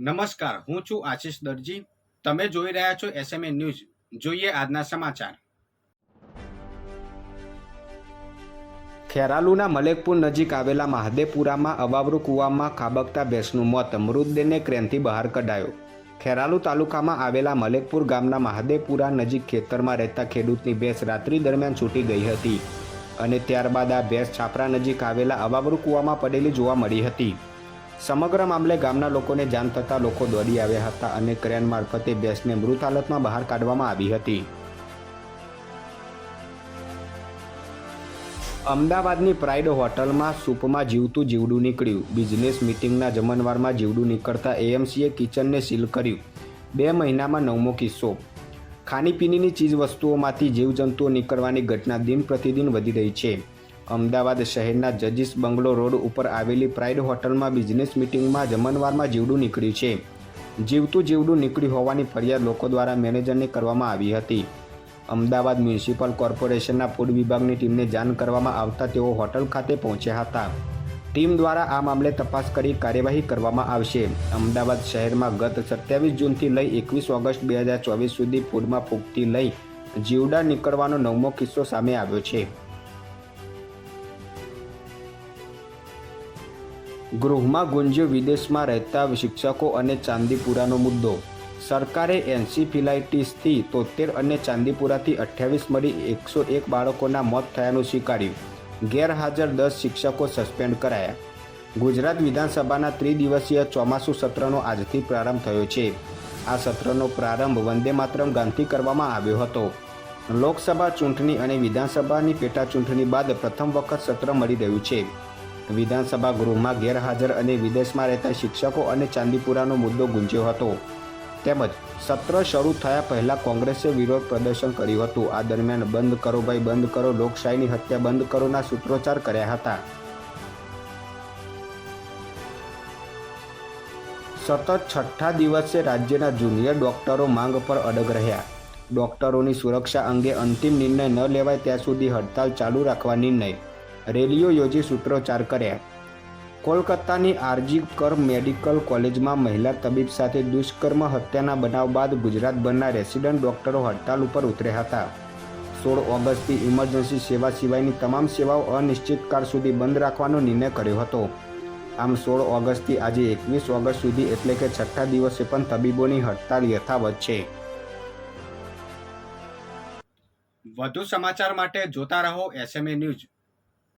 નમસ્કાર, હું છું આશિષ દરજી. તમે જોઈ રહ્યા છો એસએમએ ન્યૂઝ જોઈએ આજના સમાચાર. ખેરાલુના મલેકપુર નજીક આવેલા મહાદેવપુરામાં અવાવરુ કૂવામાં ખાબકતા ભેંસનું મોત, મૃતદેહને ક્રેનથી બહાર કઢાયો. ખેરાલુ તાલુકામાં આવેલા મલેકપુર ગામના મહાદેવપુરા નજીક ખેતરમાં રહેતા ખેડૂતની ભેંસ રાત્રિ દરમિયાન છૂટી ગઈ હતી અને ત્યારબાદ આ ભેંસ છાપરા નજીક આવેલા અવાવરુ કૂવામાં પડેલી જોવા મળી હતી. સમગ્ર મામલે ગામના લોકોને જાણ થતાં લોકો દોડી આવ્યા હતા અને ક્રેન મારફતે ભેંસને મૃત હાલતમાં બહાર કાઢવામાં આવી હતી. અમદાવાદની પ્રાઇડ હોટલમાં સૂપમાં જીવતું જીવડું નીકળ્યું. બિઝનેસ મિટિંગના જમણવારમાં જીવડું નીકળતા એએમસીએ કિચનને સીલ કર્યું. બે મહિનામાં નવમો કિસ્સો. ખાણીપીણીની ચીજ વસ્તુઓમાંથી જીવજંતુઓ નીકળવાની ઘટના દિન પ્રતિદિન વધી રહી છે. અમદાવાદ શહેરના જજીસ બંગલો રોડ ઉપર આવેલી પ્રાઇડ હોટલમાં બિઝનેસ મિટિંગમાં જમણવારમાં જીવડું નીકળ્યું છે. જીવતું જીવડું નીકળ્યું હોવાની ફરિયાદ લોકો દ્વારા મેનેજરને કરવામાં આવી હતી. અમદાવાદ મ્યુનિસિપલ કોર્પોરેશનના ફૂડ વિભાગની ટીમને જાણ કરવામાં આવતા તેઓ હોટલ ખાતે પહોંચ્યા હતા. ટીમ દ્વારા આ મામલે તપાસ કરી કાર્યવાહી કરવામાં આવશે. અમદાવાદ શહેરમાં ગત સત્યાવીસ જૂનથી લઈ એકવીસ ઓગસ્ટ બે હજાર ચોવીસ સુધી ફૂડમાં ફૂગથી લઈ જીવડા નીકળવાનો નવમો કિસ્સો સામે આવ્યો છે. ગૃહમાં ગુંજ્યો વિદેશમાં રહેતા શિક્ષકો અને ચાંદીપુરાનો મુદ્દો. સરકારે એન્સીફિલાઇટીસથી તોતેર અને ચાંદીપુરાથી અઠ્યાવીસ મળી એકસો એક બાળકોના મોત થયાનું સ્વીકાર્યું. ગેરહાજર દસ શિક્ષકો સસ્પેન્ડ કરાયા. ગુજરાત વિધાનસભાના ત્રિદિવસીય ચોમાસુ સત્રનો આજથી પ્રારંભ થયો છે. આ સત્રનો પ્રારંભ વંદે માતરમ ગાંધી કરવામાં આવ્યો હતો. લોકસભા ચૂંટણી અને વિધાનસભાની પેટા ચૂંટણી બાદ પ્રથમ વખત સત્ર મળી રહ્યું છે. વિધાનસભા ગૃહમાં ગેરહાજર અને વિદેશમાં રહેતા શિક્ષકો અને ચાંદીપુરાનો મુદ્દો ગુંજ્યો હતો. તેમજ સત્ર શરૂ થયા પહેલાં કોંગ્રેસે વિરોધ પ્રદર્શન કર્યું હતું. આ દરમિયાન બંધ કરો ભાઈ, બંધ કરો, લોકશાહીની હત્યા બંધ કરોના સૂત્રોચ્ચાર કર્યા હતા. સતત છઠ્ઠા દિવસે રાજ્યના જુનિયર ડોક્ટરો માંગ પર અડગ રહ્યા. ડોક્ટરોની સુરક્ષા અંગે અંતિમ નિર્ણય ન લેવાય ત્યાં સુધી હડતાલ ચાલુ રાખવા નિર્ણય રેલીઓ યોજી સૂત્રોચ્ચાર કર્યા. કોલકાતાની આરજી કર મેડિકલ કોલેજમાં મહિલા તબીબ સાથે દુષ્કર્મ હત્યાના બનાવ બાદ ગુજરાતભરના રેસિડન્ટ ડોક્ટરો હડતાલ ઉપર ઉતર્યા હતા. સોળ ઓગસ્ટથી ઇમરજન્સી સેવા સિવાયની તમામ સેવાઓ અનિશ્ચિતકાળ સુધી બંધ રાખવાનો નિર્ણય કર્યો હતો. આમ સોળ ઓગસ્ટથી આજે એકવીસ ઓગસ્ટ સુધી એટલે કે છઠ્ઠા દિવસે પણ તબીબોની હડતાલ યથાવત છે. વધુ સમાચાર માટે જોતા રહો એસએમએ ન્યૂઝ.